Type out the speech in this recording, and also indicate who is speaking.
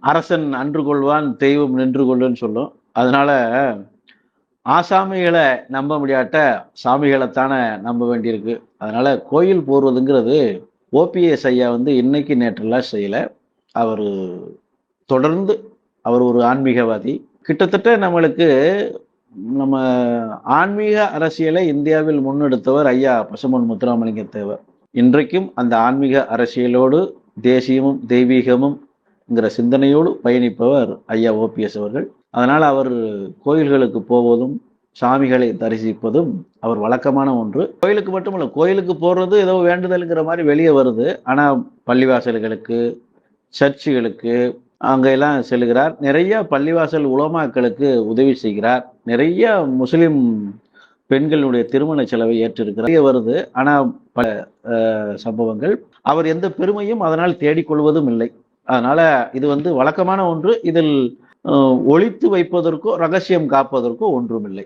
Speaker 1: அரசன் அன்று கொள்வான் தெய்வம் நின்று கொள்ளுன்னு சொல்லும். அதனால ஆசாமிகளை நம்ப முடியாட்ட சாமிகளைத்தானே நம்ப வேண்டியிருக்கு. அதனால கோயில் போடுறதுங்கிறது ஓபிஎஸ் ஐயா வந்து இன்னைக்கு நேற்றெல்லாம் செய்யலை. அவர் தொடர்ந்து அவர் ஒரு ஆன்மீகவாதி. கிட்டத்தட்ட நம்மளுக்கு நம்ம ஆன்மீக அரசியலை இந்தியாவில் முன்னெடுத்தவர் ஐயா பசுமன் முத்துராமலிங்க தேவர். இன்றைக்கும் அந்த ஆன்மீக அரசியலோடு தேசியமும் தெய்வீகமும் என்கிற சிந்தனையோடு பயணிப்பவர் ஐயா ஓபிஎஸ் அவர்கள். அதனால் அவர் கோயில்களுக்கு போவதும் சாமிகளை தரிசிப்பதும் அவர் வழக்கமான ஒன்று. கோயிலுக்கு மட்டுமல்ல கோயிலுக்கு போகிறது ஏதோ வேண்டுதலுங்கிற மாதிரி வெளியே வருது. ஆனால் பள்ளிவாசல்களுக்கு சர்ச்சுகளுக்கு அங்கெல்லாம் செல்கிறார். நிறைய பள்ளிவாசல் உலமாக்களுக்கு உதவி செய்கிறார். நிறைய முஸ்லிம் பெண்களுடைய திருமண செலவை ஏற்றிருக்கிறார். வருது. ஆனால் பல சம்பவங்கள். அவர் எந்த பெருமையும் அதனால் தேடிக்கொள்வதும் இல்லை. அதனால இது வந்து வழக்கமான ஒன்று. இதில் ஒழித்து வைப்பதற்கோ ரகசியம் காப்பதற்கோ ஒன்றுமில்லை.